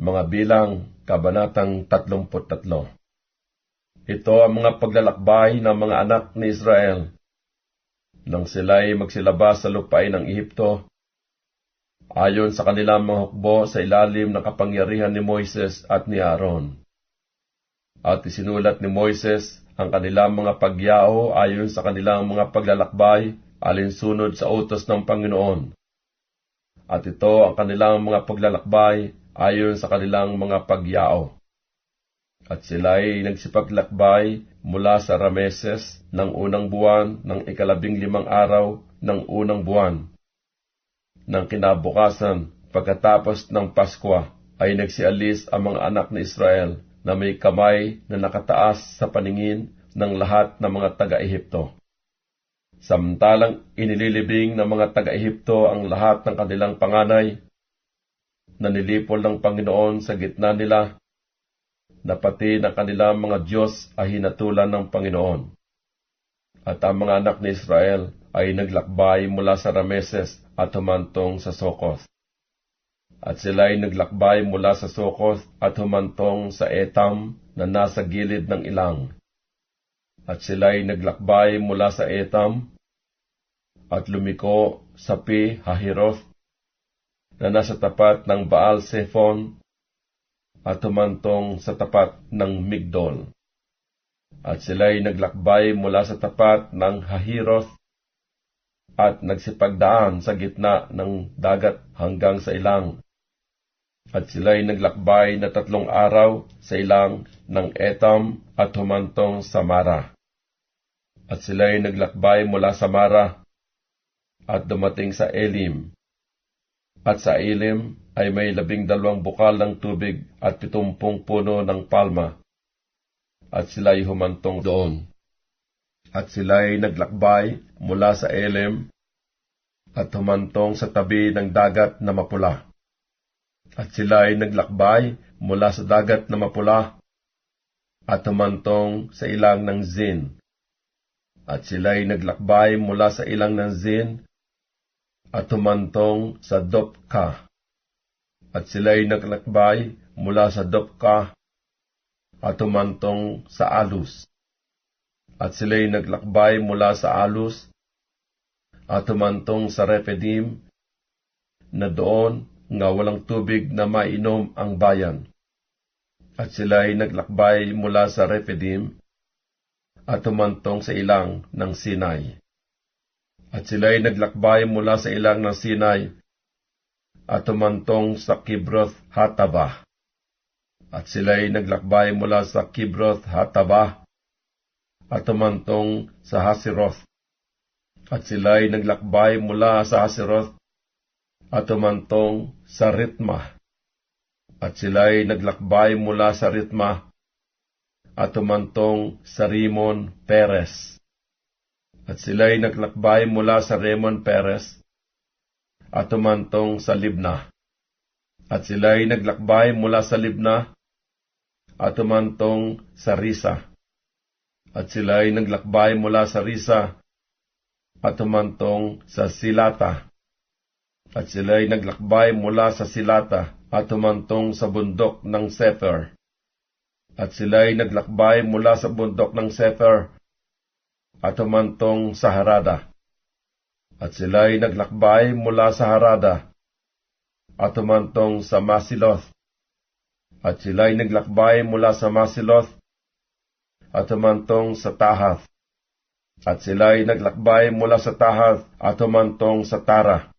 Mga bilang, Kabanatang 33 Ito ang mga paglalakbay ng mga anak ni Israel. Nang sila'y magsilabas sa lupain ng Ehipto, ayon sa kanilang mga hukbo sa ilalim ng kapangyarihan ni Moises at ni Aaron. At isinulat ni Moises ang kanilang mga pagyao ayon sa kanilang mga paglalakbay alinsunod sa utos ng Panginoon. At ito ang kanilang mga paglalakbay ayon sa kanilang mga pagyao. At sila'y nagsipaglakbay mula sa Rameses ng unang buwan ng ikalabing limang araw ng unang buwan. Nang kinabukasan, pagkatapos ng Paskwa, ay nagsialis ang mga anak ni Israel na may kamay na nakataas sa paningin ng lahat ng mga taga-Ehipto. Samantalang inililibing ng mga taga-Ehipto ang lahat ng kanilang panganay, na nilipol ng Panginoon sa gitna nila, na pati na kanilang mga Diyos ay hinatulan ng Panginoon. At ang mga anak ni Israel ay naglakbay mula sa Rameses at humantong sa Sokos. At sila ay naglakbay mula sa Sokos at humantong sa Etam na nasa gilid ng ilang at sila'y naglakbay mula sa Etam at lumiko sa Pi Hahiroth na nasa tapat ng Baal Zephon at tumantong sa tapat ng Migdol. At sila'y naglakbay mula sa tapat ng Hahiroth at nagsipagdaan sa gitna ng dagat hanggang sa ilang. At sila'y naglakbay na tatlong araw sa ilang ng Etam at humantong sa Mara at sila'y naglakbay mula sa Mara at dumating sa Elim. At sa Elim ay may labing dalawang bukal ng tubig at pitumpong puno ng palma. At sila'y humantong doon. At sila'y naglakbay mula sa Elim at humantong sa tabi ng dagat na mapula. At sila'y naglakbay mula sa dagat na mapula at humantong sa ilang ng Zin at sila'y naglakbay mula sa ilang ng Zin at tumantong sa Dopka. At sila'y naglakbay mula sa Dopka at tumantong sa Alus. At sila'y naglakbay mula sa Alus at tumantong sa Repedim na doon nga walang tubig na mainom ang bayan. At sila'y naglakbay mula sa Repedim at tumantong sa ilang ng Sinai. At sila'y naglakbay mula sa ilang ng Sinai at tumantong sa Kibroth Hataba. At sila'y naglakbay mula sa Kibroth Hataba at tumantong sa Hasiroth. At sila'y naglakbay mula sa Hasiroth at tumantong sa Ritma. At sila'y naglakbay mula sa Ritma at tumantong sa Rimon Perez. At sila'y naglakbay mula sa Rimon Perez at tumantong sa Libna. At sila'y naglakbay mula sa Libna at tumantong sa Risa. At sila'y naglakbay mula sa Risa at tumantong sa Silata. At sila'y naglakbay mula sa Silata at tumantong sa bundok ng Sefer at sila'y naglakbay mula sa bundok ng Sefer at humantong sa Harada. At sila'y naglakbay mula sa Harada at humantong sa Masiloth. At sila'y naglakbay mula sa Masiloth at humantong sa Tahath. At sila'y naglakbay mula sa Tahath at humantong sa Tara.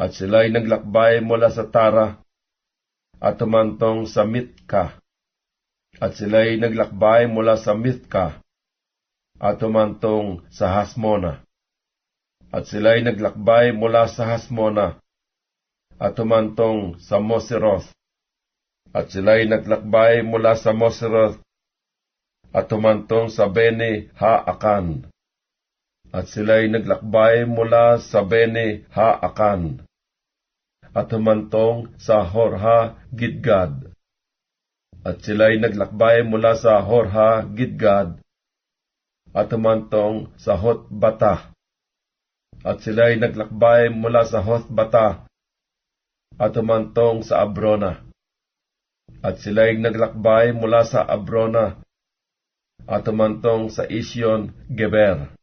At sila'y naglakbay mula sa Tara at humantong sa Mitka at sila'y naglakbay mula sa Mithka at tumantong sa Hasmona. At sila'y naglakbay mula sa Hasmona at tumantong sa Moseroth. At sila'y naglakbay mula sa Moseroth at tumantong sa Beni Haakan. At sila'y naglakbay mula sa Beni Haakan at tumantong sa Horha Gidgad at sila'y naglakbay mula sa Horha Gidgad at tumantong sa Hotbata. At sila'y naglakbay mula sa Hotbata at tumantong sa Abrona. At sila'y naglakbay mula sa Abrona at tumantong sa Isyon Geber.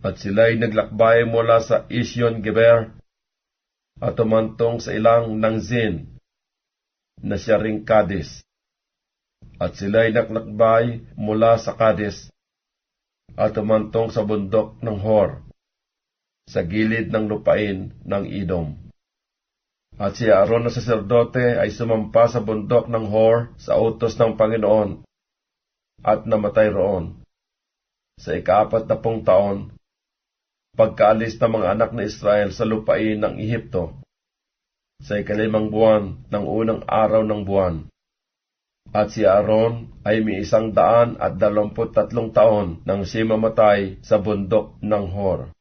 At sila'y naglakbay mula sa Isyon Geber at tumantong sa ilang ng Zin na siya ring Kadis. At sila'y naglakbay mula sa Kadis at tumantong sa bundok ng Hor sa gilid ng lupain ng Idom. At si Aaron na saserdote ay sumampa sa bundok ng Hor sa utos ng Panginoon at namatay roon. Sa ikaapat na pong taon, pagkaalis ng mga anak ni Israel sa lupain ng Ehipto, sa ikalimang buwan ng unang araw ng buwan. At si Aaron ay may isang daan at dalamput tatlong taon nang siya mamatay sa bundok ng Hor.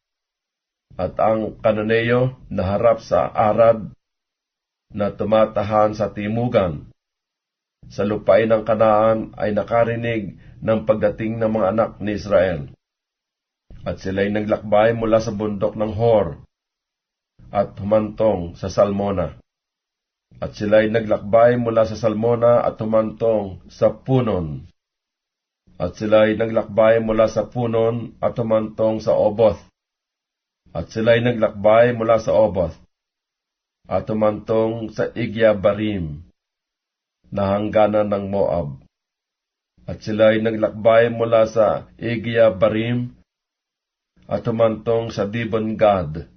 At ang Kananeo na harap sa Arad na tumatahan sa timugan. Sa lupain ng Kanaan ay nakarinig ng pagdating ng mga anak ni Israel. At sila'y naglakbay mula sa bundok ng Hor at humantong sa Salmona. At sila'y naglakbay mula sa Salmona at humantong sa Punon. At sila'y naglakbay mula sa Punon at humantong sa Oboth. At sila'y naglakbay mula sa Oboth at tumantong sa Igya Barim na hangganan ng Moab. At sila ay naglakbay mula sa Igya Barim at tumantong sa Dibon Gad.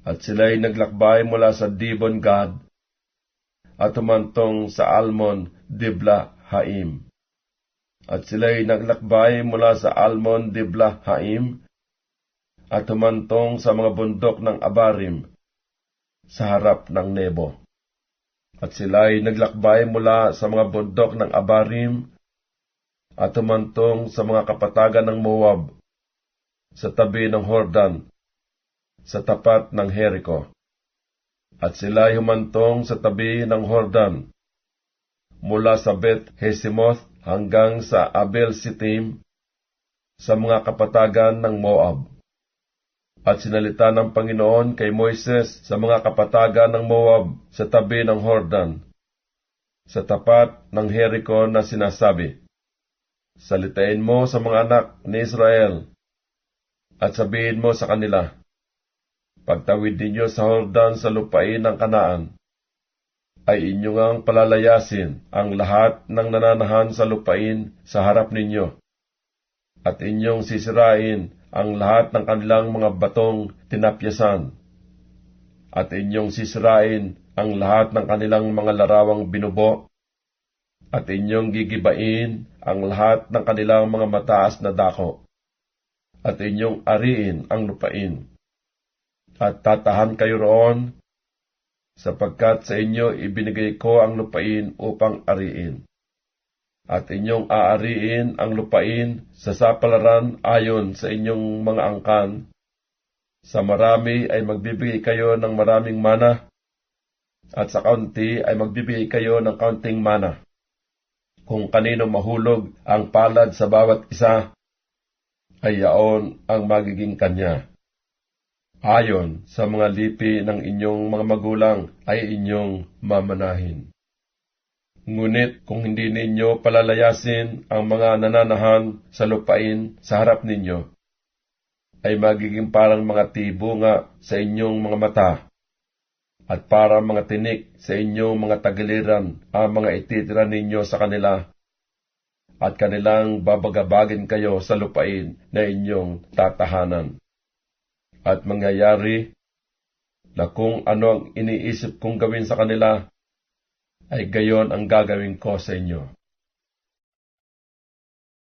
At sila ay naglakbay mula sa Dibon Gad at tumantong sa Almon Dibla Haim. At sila ay naglakbay mula sa Almon Dibla Haim at tumantong sa mga bundok ng Abarim sa harap ng Nebo. At sila'y naglakbay mula sa mga bundok ng Abarim at tumantong sa mga kapatagan ng Moab sa tabi ng Hordan sa tapat ng Jericho. At sila'y humantong sa tabi ng Hordan mula sa Beth Hesimoth hanggang sa Abel Sitim sa mga kapatagan ng Moab. At sinalita ng Panginoon kay Moises sa mga kapatagan ng Moab sa tabi ng Hordan, sa tapat ng Jericho na sinasabi, Salitain mo sa mga anak ni Israel, at sabihin mo sa kanila, Pagtawid ninyo sa Hordan sa lupain ng Kanaan, ay inyong ang palalayasin ang lahat ng nananahan sa lupain sa harap ninyo, at inyong sisirain ang lahat ng kanilang mga batong tinapyasan, at inyong sisirain ang lahat ng kanilang mga larawang binubo, at inyong gigibain ang lahat ng kanilang mga mataas na dako, at inyong ariin ang lupain. At tatahan kayo roon, sapagkat sa inyo ibinigay ko ang lupain upang ariin at inyong aariin ang lupain sa sapalaran ayon sa inyong mga angkan. Sa marami ay magbibigay kayo ng maraming mana, at sa kaunti ay magbibigay kayo ng kaunting mana. Kung kanino mahulog ang palad sa bawat isa, ay yaon ang magiging kanya. Ayon sa mga lipi ng inyong mga magulang ay inyong mamanahin. Ngunit kung hindi ninyo palalayasin ang mga nananahan sa lupain sa harap ninyo, ay magiging parang mga tibunga sa inyong mga mata, at parang mga tinik sa inyong mga tagiliran ang mga ititira ninyo sa kanila, at kanilang babagabagin kayo sa lupain na inyong tatahanan. At mangyayari na kung ano ang iniisip kong gawin sa kanila, ay gayon ang gagawin ko sa inyo.